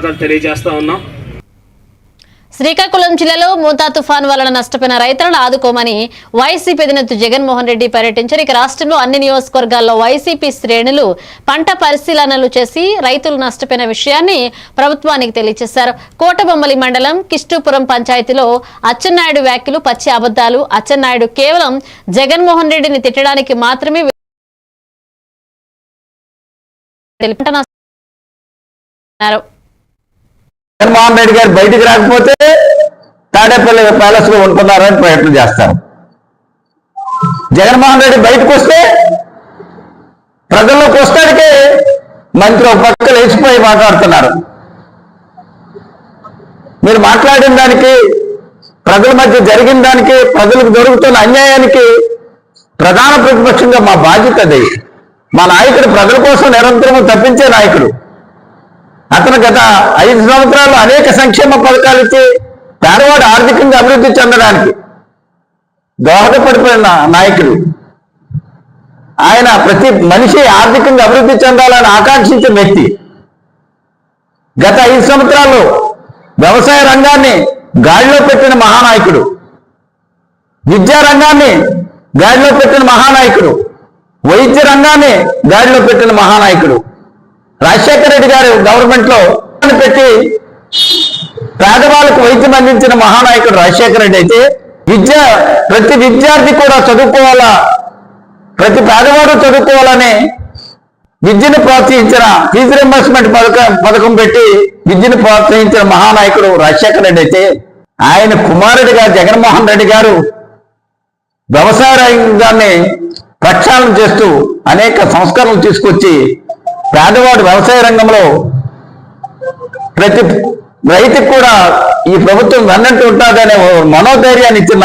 ధన్యవాదాలు తెలియజేస్తా ఉన్నాం. శ్రీకాకుళం జిల్లాలో మోతా తుఫాన్ వలన నష్టపోయిన రైతులను ఆదుకోమని వైసీపీ అధినేత జగన్మోహన్ రెడ్డి పర్యటించారు. ఇక రాష్ట్రంలో అన్ని నియోజకవర్గాల్లో వైసీపీ శ్రేణులు పంట పరిశీలనలు చేసి రైతులు నష్టపోయిన విషయాన్ని ప్రభుత్వానికి తెలియజేశారు. కోటబొమ్మలి మండలం కిష్టూపురం పంచాయతీలో అచ్చెన్నాయుడు వ్యాఖ్యలు పచ్చి అబద్దాలు అచ్చెన్నాయుడు కేవలం జగన్మోహన్ రెడ్డిని తిట్టడానికి మాత్రమే జగన్మోహన్ రెడ్డి గారు బయటికి రాకపోతే తాడేపల్లి ప్యాలెస్లో ఉంటున్నారని ప్రయత్నం చేస్తారు. జగన్మోహన్ రెడ్డి బయటకు వస్తే ప్రజల్లోకి వస్తాడికే మంత్రి ఒక పక్క లేచిపోయి మాట్లాడుతున్నారు. మీరు మాట్లాడిన దానికి ప్రజల మధ్య జరిగిన దానికి ప్రజలకు జరుగుతున్న అన్యాయానికి ప్రధాన ప్రతిపక్షంగా మా బాధ్యత అది. మా నాయకుడు ప్రజల కోసం నిరంతరం తప్పించే నాయకుడు. అతను గత ఐదు సంవత్సరాలు అనేక సంక్షేమ పథకాలు ఇచ్చి పేదవాడు ఆర్థికంగా అభివృద్ధి చెందడానికి దోహదపడిపోయిన నాయకుడు. ఆయన ప్రతి మనిషి ఆర్థికంగా అభివృద్ధి చెందాలని ఆకాంక్షించిన వ్యక్తి. గత ఐదు సంవత్సరాలు వ్యవసాయ రంగాన్ని గాడిలో పెట్టిన మహానాయకుడు. విద్యా రంగాన్ని గాడిలో పెట్టిన మహానాయకుడు. వైద్య రంగాన్ని గాడిలో పెట్టిన మహానాయకుడు. రాజశేఖర రెడ్డి గారు గవర్నమెంట్లో పెట్టి పేదవాళ్ళకు వైద్యం అందించిన మహానాయకుడు రాజశేఖర రెడ్డి అయితే విద్య ప్రతి విద్యార్థి కూడా చదువుకోవాలా? ప్రతి పేదవాడు చదువుకోవాలని విద్యను ప్రోత్సహించిన ఫీజు రింబర్స్మెంట్ పథకం పథకం పెట్టి విద్యను ప్రోత్సహించిన మహానాయకుడు రాజశేఖర రెడ్డి అయితే ఆయన కుమారుడిగా జగన్మోహన్ రెడ్డి గారు వ్యవసాయ రంగాన్ని ప్రక్షాళన చేస్తూ అనేక సంస్కరణలు తీసుకొచ్చి పేదవాడు వ్యవసాయ రంగంలో ప్రతి రైతుకు కూడా ఈ ప్రభుత్వం వెన్నట్టు ఉంటుందనే మనోధైర్యాన్ని ఇచ్చిన